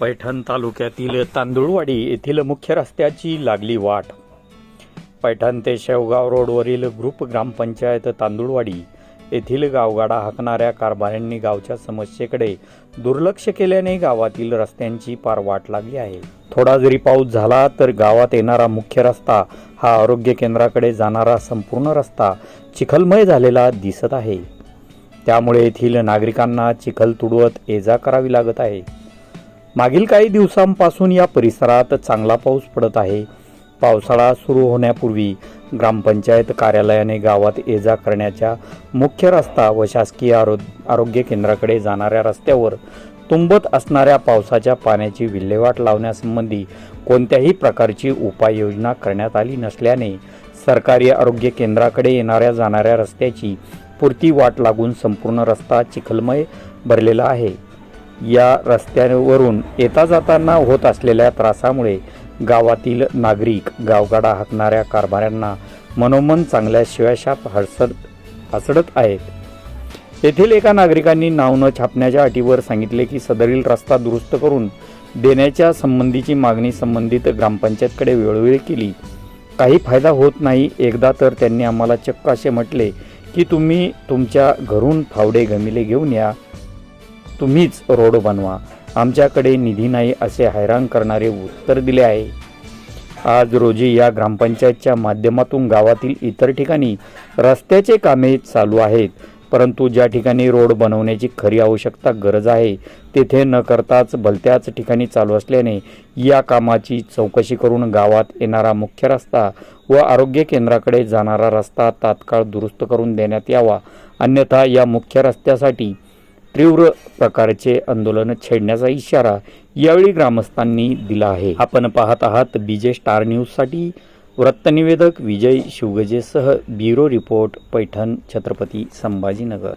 पैठण तालुक्यातील तांदुळवाडी येथील मुख्य रस्त्याची लागली वाट. पैठण ते शेवगाव रोडवरील ग्रुप ग्रामपंचायत तांदुळवाडी येथील गावगाडा हाकणाऱ्या कारभाऱ्यांनी गावच्या समस्येकडे दुर्लक्ष केल्याने गावातील रस्त्यांची पार वाट लागली आहे. थोडा जरी पाऊस झाला तर गावात येणारा मुख्य रस्ता हा आरोग्य केंद्राकडे जाणारा संपूर्ण रस्ता चिखलमय झालेला दिसत आहे. त्यामुळे येथील नागरिकांना चिखल तुडवत ये जा करावी लागत आहे. मागील काही दिवसांपासून या परिसरात चांगला पाऊस पडत आहे. पावसाळा सुरू होण्यापूर्वी ग्रामपंचायत कार्यालयाने गावात ये जा करण्याच्या मुख्य रस्ता व शासकीय आरो आरोग्य केंद्राकडे जाणाऱ्या रस्त्यावर तुंबत असणाऱ्या पावसाच्या पाण्याची विल्हेवाट लावण्यासंबंधी कोणत्याही प्रकारची उपाययोजना करण्यात आली नसल्याने सरकारी आरोग्य केंद्राकडे येणाऱ्या जाणाऱ्या रस्त्याची पुरती वाट लागून संपूर्ण रस्ता चिखलमय भरलेला आहे. या रस्त्यावरून येता जाताना होत असलेल्या त्रासामुळे गावातील नागरिक गावगाडा हाकणाऱ्या कारभाऱ्यांना मनोमन चांगल्या शिवाशाप हसत हसडत आहेत. येथील एका नागरिकांनी नाव न छापण्याच्या अटीवर सांगितले की सदरील रस्ता दुरुस्त करून देण्याच्या संबंधीची मागणी संबंधित ग्रामपंचायतकडे वेळोवेळी केली. काही फायदा होत नाही. एकदा तर त्यांनी आम्हाला चक्क असे म्हटले की तुम्ही तुमच्या घरून फावडे गमिले घेऊन या. तुम्हीच रोड बनवा. आमच्याकडे निधी नाही असे हैराण करणारे उत्तर दिले आहे. आज रोजी या ग्रामपंचायतच्या माध्यमातून गावातील इतर ठिकाणी रस्त्याचे कामे चालू आहेत. परंतु ज्या ठिकाणी रोड बनवण्याची खरी आवश्यकता गरज आहे तेथे न करताच भलत्याच ठिकाणी चालू असल्याने या कामाची चौकशी करून गावात येणारा मुख्य रस्ता व आरोग्य केंद्राकडे जाणारा रस्ता तात्काळ दुरुस्त करून देण्यात यावा. अन्यथा या मुख्य रस्त्यासाठी तीव्र प्रकारचे आंदोलन छेडण्याचा इशारा यावेळी ग्रामस्थांनी दिला आहे. आपण पाहत आहात बीजे स्टार न्यूजसाठी वृत्तनिवेदक विजय शिवगजेसह ब्युरो रिपोर्ट पैठण छत्रपती संभाजीनगर.